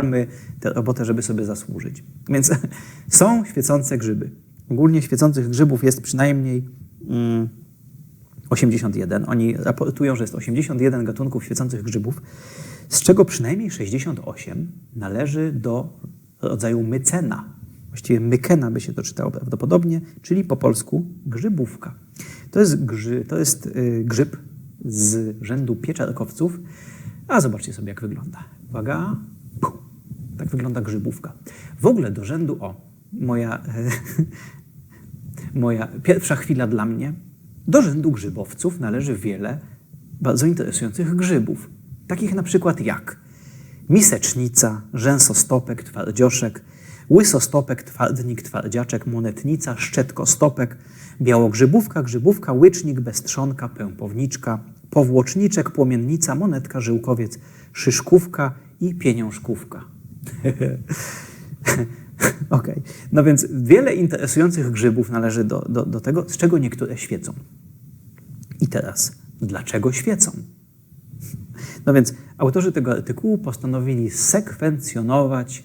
palmy tę robotę, żeby sobie zasłużyć. Więc są świecące grzyby. Ogólnie świecących grzybów jest przynajmniej mm, 81. Oni raportują, że jest 81 gatunków świecących grzybów, z czego przynajmniej 68 należy do rodzaju mycena. Właściwie mykena by się to czytało prawdopodobnie, czyli po polsku grzybówka. To jest, grzy, to jest y, grzyb z rzędu pieczarkowców. A zobaczcie sobie, jak wygląda. Uwaga. Tak wygląda grzybówka. W ogóle do rzędu, o, moja, moja pierwsza chwila dla mnie, do rzędu grzybowców należy wiele bardzo interesujących grzybów. Takich na przykład jak misecznica, rzęsostopek, twardzioszek, łysostopek, twardnik, twardziaczek, monetnica, szczetkostopek, białogrzybówka, grzybówka, łycznik, beztrzonka, pępowniczka, powłoczniczek, płomiennica, monetka, żyłkowiec, szyszkówka i pieniążkówka. Okej, no więc wiele interesujących grzybów należy do, do, do tego, z czego niektóre świecą. I teraz, dlaczego świecą? No więc autorzy tego artykułu postanowili sekwencjonować